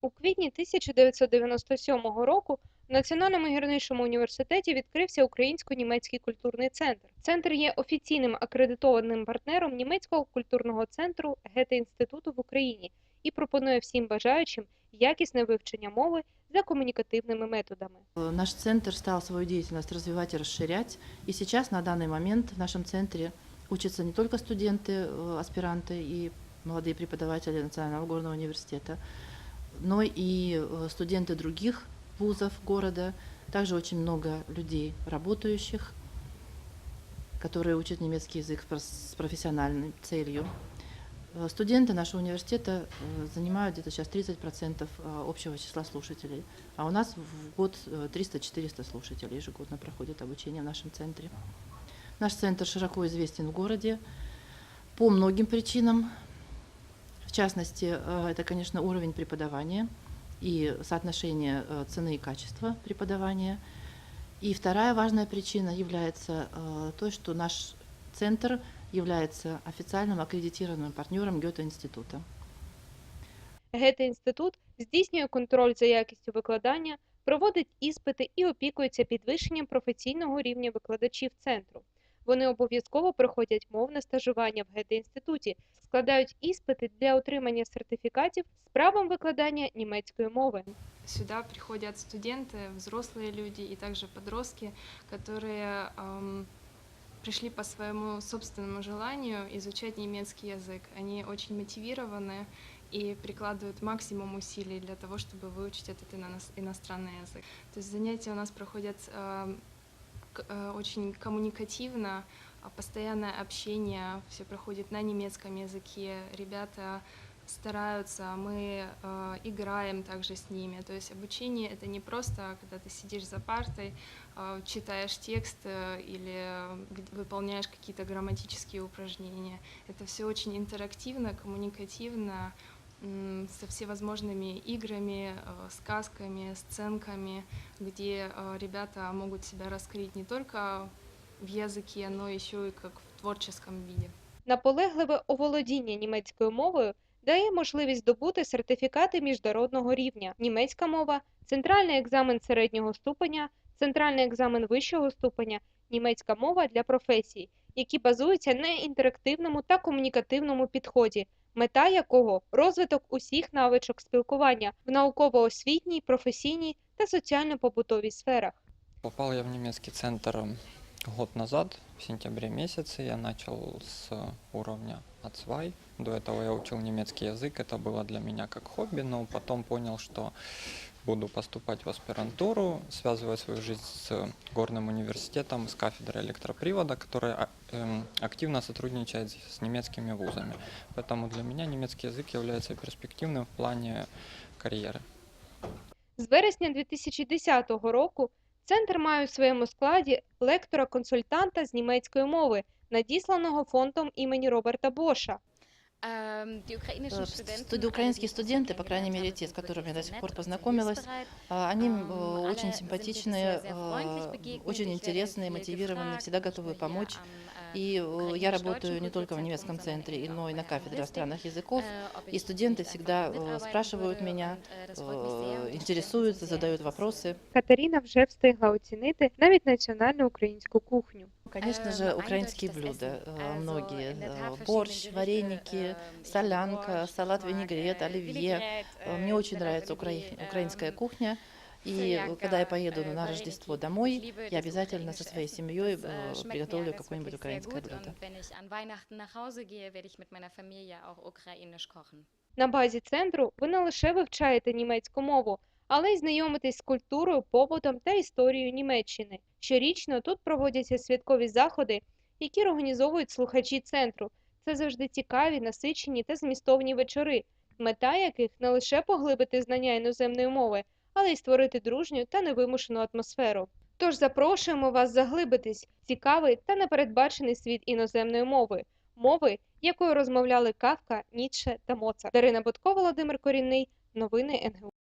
У квітні 1997 року в Національному гірничому університеті відкрився Українсько-німецький культурний центр. Центр є офіційним акредитованим партнером німецького культурного центру Гете-інституту в Україні і пропонує всім бажаючим якісне вивчення мови за комунікативними методами. Э, Наш центр стал свою деятельность развивать и расширять. И сейчас, на данный момент, в нашем центре учатся не только студенты, э, аспиранты и молодые преподаватели Национального горного университета, Но и э, студенты других вузов города. Также очень много людей работающих, которые учат немецкий язык с профессиональной целью. Э, Студенты нашего университета э, занимают где-то сейчас 30% э, общего числа слушателей. А у нас в год э, 300-400 слушателей ежегодно проходят обучение в нашем центре. Наш центр широко известен в городе по многим причинам. В частности, э, это, конечно, уровень преподавания и соотношение э, цены и качества преподавания. И вторая важная причина является э, той, что наш центр является официальным аккредитированным партнером Гёте-института. Гете-інститут здійснює контроль за якістю викладання, проводить іспити і опікується підвищенням професійного рівня викладачів центру. Вони обов'язково проходять мовне стажування в Гете-інституті, складають іспити для отримання сертифікатів з правом викладання німецької мови. Сюда приходят студенты, взрослые люди и также подростки, которые ам, пришли по своему собственному желанию изучать немецкий язык. Они очень мотивированы и прикладывают максимум усилий для того, чтобы выучить этот ино- иностранный язык. То есть занятия у нас проходят ам, к- э, очень коммуникативно, а постоянное общение, все проходит на немецком языке. Ребята стараются, мы э, играем также с ними. То есть обучение это не просто, когда ты сидишь за партой, э, читаешь текст э, или э, г- выполняешь какие-то грамматические упражнения. Это все очень интерактивно, коммуникативно, м, со всевозможными играми, э, сказками, сценками, где э, ребята могут себя раскрыть не только в языке, но еще и как в творческом виде. Наполегливе оволодіння німецькою мовою дає можливість здобути сертифікати міжнародного рівня: німецька мова, центральний екзамен середнього ступеня, центральний екзамен вищого ступеня, німецька мова для професій, які базуються на інтерактивному та комунікативному підході, мета якого розвиток усіх навичок спілкування в науково-освітній, професійній та соціально-побутовій сферах. Попав я в німецький центр м, год назад, в сентябре месяце. Я начал с уровня А2. До этого я учил немецкий язык. Это было для меня как хобби, но потом понял, что буду поступать в аспирантуру, связывать свою жизнь с горным университетом, с кафедрой электропривода, которая а, эм, активно сотрудничает с с немецкими вузами. Поэтому для меня немецкий язык является перспективным в плане карьеры. З вересня 2010 року центр має у своєму складі лектора-консультанта з німецької мови, надісланого фондом імені Роберта Боша. украинские die ich bisher студенты, по крайней мере, kennengelernt те, с habe, которыми я до sind сих wirklich пор nett und sehr познакомилась, hilfsbereit. а, они Ähm, э, alle очень sind mir симпатичные, bisher sehr freundlich э, begegnet. очень Ich werde интересные, viel мотивированные, gefragt, всегда ob ich готовы mir hier помочь. am, äh, И э, я Украинsch-Deutschen работаю не только в Kulturzentrum, немецком sondern центре, eben но и auch на bei кафедре Anglistik, иностранных языков. äh, ob И ich студенты nicht einfach всегда э, mitarbeiten спрашивают würde. меня, Und, äh, das freut mich sehr э, und ich интересуются, schätze sehr, задают dass es so вопросы. Катерина вже встигла оцінити навіть національну українську кухню. Конечно Ähm, же, eindeutig украинские das блюда, Essen. э, Also многие. in der э, Tat verschiedene Борщ, Gerichte, вареники, ähm, ich liebe солянка, Борщ, салат ich mag, винегрет, äh, оливье. Vinaigrette, Э, äh, Мне очень Salat нравится укра- Olivier, украинская ähm, кухня. И Целиака, когда я поеду э, на вареники. Рождество Ich домой, liebe я das обязательно со ukrainische своей Essen. семьей Das, äh, э, schmeckt mir приготовлю alles какое-нибудь wirklich sehr украинское gut. блюдо. Und wenn ich an Weihnachten nach Hause gehe, werde ich mit meiner Familie auch ukrainisch kochen. На базі центру ви не лише вивчаєте німецьку мову, але й знайомитесь з культурою, побутом та історією Німеччини. Щорічно тут проводяться святкові заходи, які організовують слухачі центру. Це завжди цікаві, насичені та змістовні вечори, мета яких не лише поглибити знання іноземної мови, але й створити дружню та невимушену атмосферу. Тож запрошуємо вас заглибитись в цікавий та непередбачений світ іноземної мови, мови, якою розмовляли Кавка, Ніцше та Моцарт. Дарина Будко, Володимир Корінний. Новини НГУ.